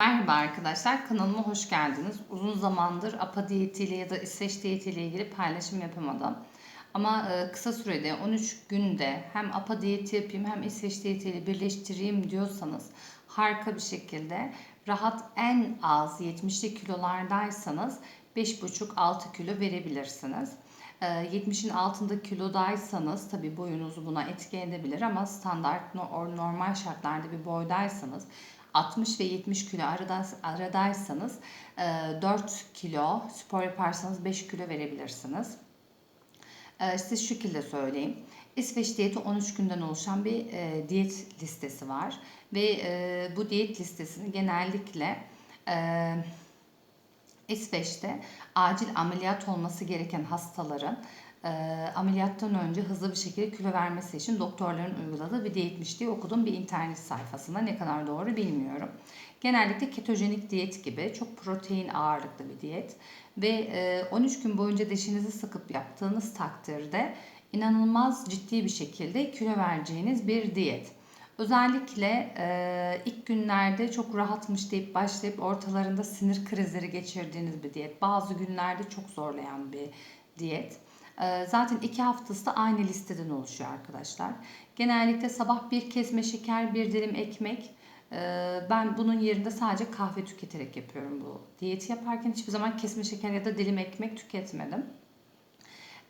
Merhaba arkadaşlar, kanalıma hoş geldiniz. Uzun zamandır APA diyetiyle ya da İsveç diyetiyle ilgili paylaşım yapamadım. Ama e, kısa sürede 13 günde hem APA diyeti yapayım hem İsveç diyetiyle birleştireyim diyorsanız harika bir şekilde rahat en az 70'li kilolardaysanız 5,5-6 kilo verebilirsiniz. E, 70'in altında kilodaysanız tabi boyunuzu buna etki edebilir ama standart no- normal şartlarda bir boydaysanız 60 ve 70 kilo arada, aradaysanız e, 4 kilo spor yaparsanız 5 kilo verebilirsiniz. E, Size şu şekilde söyleyeyim. İsveç diyeti 13 günden oluşan bir e, diyet listesi var. Ve e, bu diyet listesini genellikle e, İsveç'te acil ameliyat olması gereken hastaların e, ameliyattan önce hızlı bir şekilde kilo vermesi için doktorların uyguladığı bir diyetmiş diye okudum bir internet sayfasında. Ne kadar doğru bilmiyorum. Genellikle ketojenik diyet gibi çok protein ağırlıklı bir diyet ve e, 13 gün boyunca dişinizi sıkıp yaptığınız takdirde inanılmaz ciddi bir şekilde kilo vereceğiniz bir diyet. Özellikle e, ilk günlerde çok rahatmış deyip başlayıp ortalarında sinir krizleri geçirdiğiniz bir diyet. Bazı günlerde çok zorlayan bir diyet. E, zaten iki haftası da aynı listeden oluşuyor arkadaşlar. Genellikle sabah bir kesme şeker, bir dilim ekmek. E, ben bunun yerinde sadece kahve tüketerek yapıyorum bu diyeti yaparken. Hiçbir zaman kesme şeker ya da dilim ekmek tüketmedim.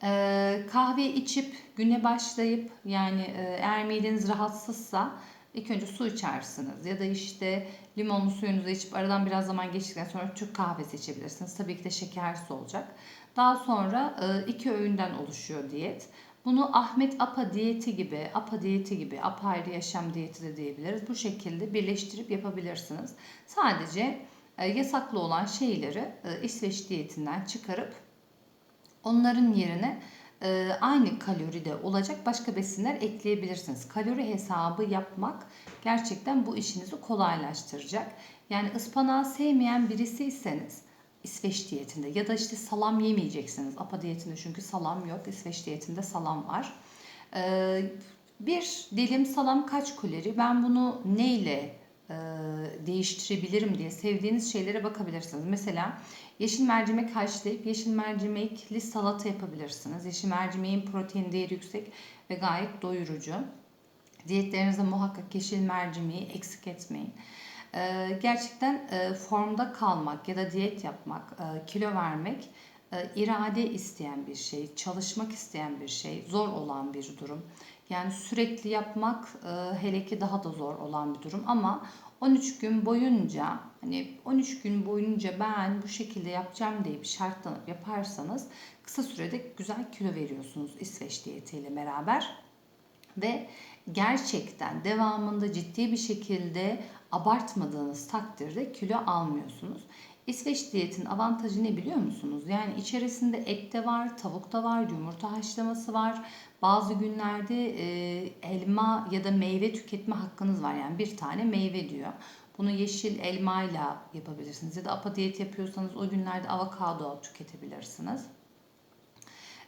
Ee, kahve içip güne başlayıp yani e, eğer mideniz rahatsızsa ilk önce su içersiniz ya da işte limonlu suyunuzu içip aradan biraz zaman geçtikten sonra Türk kahvesi içebilirsiniz. Tabii ki de şekersiz olacak. Daha sonra e, iki öğünden oluşuyor diyet. Bunu Ahmet Apa diyeti gibi, Apa diyeti gibi, apayrı yaşam diyeti de diyebiliriz. Bu şekilde birleştirip yapabilirsiniz. Sadece e, yasaklı olan şeyleri e, İsveç diyetinden çıkarıp Onların yerine e, aynı kaloride olacak başka besinler ekleyebilirsiniz. Kalori hesabı yapmak gerçekten bu işinizi kolaylaştıracak. Yani ıspanağı sevmeyen birisiyseniz İsveç diyetinde ya da işte salam yemeyeceksiniz. APA diyetinde çünkü salam yok. İsveç diyetinde salam var. E, bir dilim salam kaç kalori? Ben bunu neyle değiştirebilirim diye sevdiğiniz şeylere bakabilirsiniz. Mesela yeşil mercimek haşlayıp yeşil mercimekli salata yapabilirsiniz. Yeşil mercimeğin protein değeri yüksek ve gayet doyurucu. Diyetlerinizde muhakkak yeşil mercimeği eksik etmeyin. E, gerçekten e, formda kalmak ya da diyet yapmak, e, kilo vermek e, irade isteyen bir şey, çalışmak isteyen bir şey, zor olan bir durum. Yani sürekli yapmak e, hele ki daha da zor olan bir durum ama 13 gün boyunca hani 13 gün boyunca ben bu şekilde yapacağım deyip şartlanıp yaparsanız kısa sürede güzel kilo veriyorsunuz İsveç diyetiyle beraber ve gerçekten devamında ciddi bir şekilde abartmadığınız takdirde kilo almıyorsunuz. İsveç diyetin avantajı ne biliyor musunuz? Yani içerisinde et de var, tavuk da var, yumurta haşlaması var. Bazı günlerde e, elma ya da meyve tüketme hakkınız var. Yani bir tane meyve diyor. Bunu yeşil elmayla yapabilirsiniz. Ya da apa diyet yapıyorsanız o günlerde avokado tüketebilirsiniz.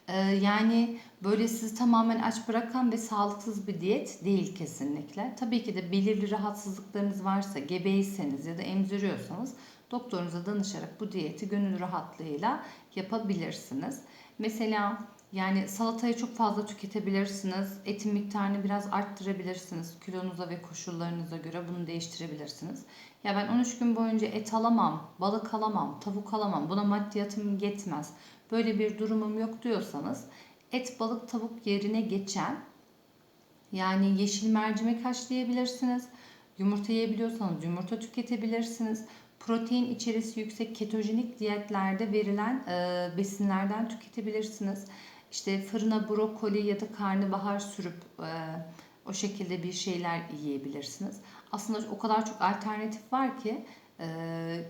Ee, yani böyle sizi tamamen aç bırakan ve sağlıksız bir diyet değil kesinlikle. Tabii ki de belirli rahatsızlıklarınız varsa, gebeyseniz ya da emziriyorsanız doktorunuza danışarak bu diyeti gönül rahatlığıyla yapabilirsiniz. Mesela yani salatayı çok fazla tüketebilirsiniz. Etin miktarını biraz arttırabilirsiniz. Kilonuza ve koşullarınıza göre bunu değiştirebilirsiniz. Ya ben 13 gün boyunca et alamam, balık alamam, tavuk alamam. Buna maddiyatım yetmez. Böyle bir durumum yok diyorsanız et, balık, tavuk yerine geçen yani yeşil mercimek haşlayabilirsiniz. Yumurta yiyebiliyorsanız yumurta tüketebilirsiniz. Protein içerisi yüksek ketojenik diyetlerde verilen e, besinlerden tüketebilirsiniz. İşte fırına brokoli ya da karnabahar sürüp e, o şekilde bir şeyler yiyebilirsiniz. Aslında o kadar çok alternatif var ki e,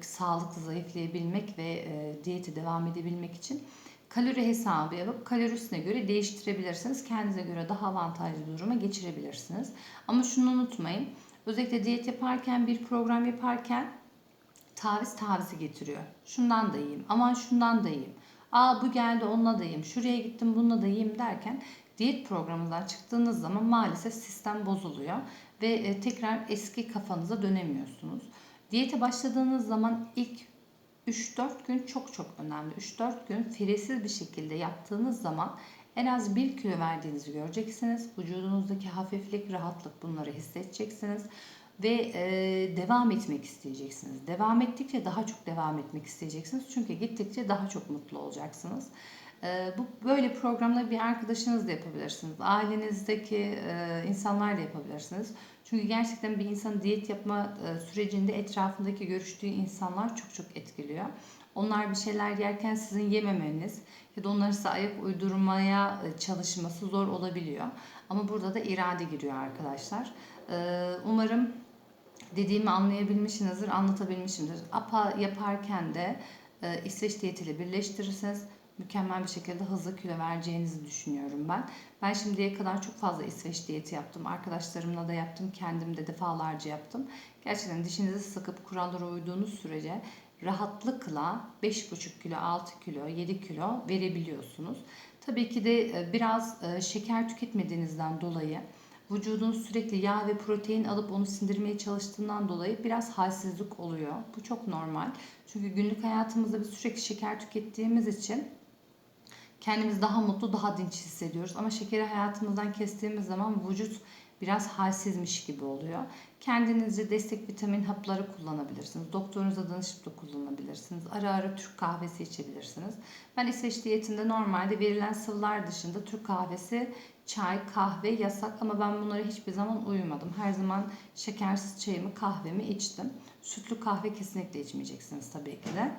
sağlıklı zayıflayabilmek ve e, diyete devam edebilmek için kalori hesabı yapıp kalorisine göre değiştirebilirsiniz. Kendinize göre daha avantajlı duruma geçirebilirsiniz. Ama şunu unutmayın. Özellikle diyet yaparken bir program yaparken taviz tavizi getiriyor. Şundan da yiyeyim, aman şundan da yiyeyim. Aa bu geldi onunla da yiyeyim, şuraya gittim bununla da yiyeyim derken diyet programından çıktığınız zaman maalesef sistem bozuluyor ve e, tekrar eski kafanıza dönemiyorsunuz. Diyete başladığınız zaman ilk 3-4 gün çok çok önemli. 3-4 gün firesiz bir şekilde yaptığınız zaman en az 1 kilo verdiğinizi göreceksiniz. Vücudunuzdaki hafiflik, rahatlık bunları hissedeceksiniz. Ve e, devam etmek isteyeceksiniz. Devam ettikçe daha çok devam etmek isteyeceksiniz. Çünkü gittikçe daha çok mutlu olacaksınız. E, bu böyle programları bir arkadaşınızla yapabilirsiniz. Ailenizdeki e, insanlarla yapabilirsiniz. Çünkü gerçekten bir insan diyet yapma e, sürecinde etrafındaki görüştüğü insanlar çok çok etkiliyor. Onlar bir şeyler yerken sizin yememeniz ya da onları size ayak uydurmaya çalışması zor olabiliyor. Ama burada da irade giriyor arkadaşlar. Umarım dediğimi anlayabilmişsinizdir, anlatabilmişimdir. APA yaparken de e, İsveç diyetiyle birleştirirseniz mükemmel bir şekilde hızlı kilo vereceğinizi düşünüyorum ben. Ben şimdiye kadar çok fazla İsveç diyeti yaptım. Arkadaşlarımla da yaptım, kendim de defalarca yaptım. Gerçekten dişinizi sıkıp kurallara uyduğunuz sürece rahatlıkla 5,5 kilo, 6 kilo, 7 kilo verebiliyorsunuz. Tabii ki de e, biraz e, şeker tüketmediğinizden dolayı vücudunuz sürekli yağ ve protein alıp onu sindirmeye çalıştığından dolayı biraz halsizlik oluyor. Bu çok normal. Çünkü günlük hayatımızda biz sürekli şeker tükettiğimiz için kendimizi daha mutlu, daha dinç hissediyoruz. Ama şekeri hayatımızdan kestiğimiz zaman vücut biraz halsizmiş gibi oluyor. Kendinizce destek vitamin hapları kullanabilirsiniz. Doktorunuza danışıp da kullanabilirsiniz. Ara ara Türk kahvesi içebilirsiniz. Ben İsveç diyetinde normalde verilen sıvılar dışında Türk kahvesi, çay, kahve yasak ama ben bunlara hiçbir zaman uymadım. Her zaman şekersiz çayımı, kahvemi içtim. Sütlü kahve kesinlikle içmeyeceksiniz tabii ki de.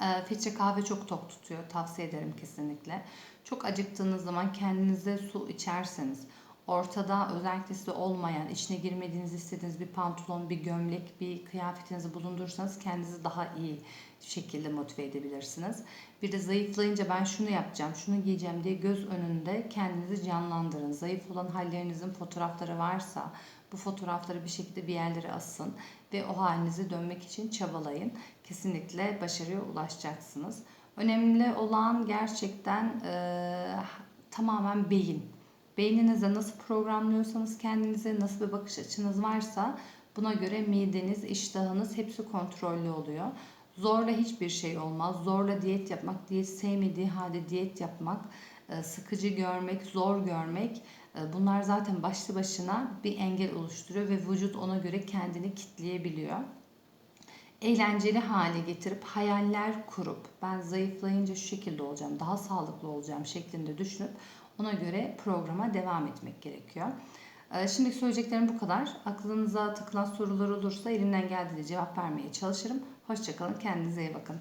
Ee, Filtre kahve çok tok tutuyor. Tavsiye ederim kesinlikle. Çok acıktığınız zaman kendinize su içerseniz, ortada özellikle size olmayan, içine girmediğinizi istediğiniz bir pantolon, bir gömlek, bir kıyafetinizi bulundurursanız kendinizi daha iyi şekilde motive edebilirsiniz. Bir de zayıflayınca ben şunu yapacağım, şunu giyeceğim diye göz önünde kendinizi canlandırın. Zayıf olan hallerinizin fotoğrafları varsa bu fotoğrafları bir şekilde bir yerlere asın ve o halinize dönmek için çabalayın. Kesinlikle başarıya ulaşacaksınız. Önemli olan gerçekten e, tamamen beyin. Beyninize nasıl programlıyorsanız kendinize nasıl bir bakış açınız varsa buna göre mideniz, iştahınız hepsi kontrollü oluyor. Zorla hiçbir şey olmaz. Zorla diyet yapmak, diyet sevmediği halde diyet yapmak, e, sıkıcı görmek, zor görmek e, bunlar zaten başlı başına bir engel oluşturuyor ve vücut ona göre kendini kitleyebiliyor. Eğlenceli hale getirip hayaller kurup ben zayıflayınca şu şekilde olacağım, daha sağlıklı olacağım şeklinde düşünüp ona göre programa devam etmek gerekiyor. E, Şimdi söyleyeceklerim bu kadar. Aklınıza takılan sorular olursa elimden geldiğince cevap vermeye çalışırım. Hoşçakalın, kendinize iyi bakın.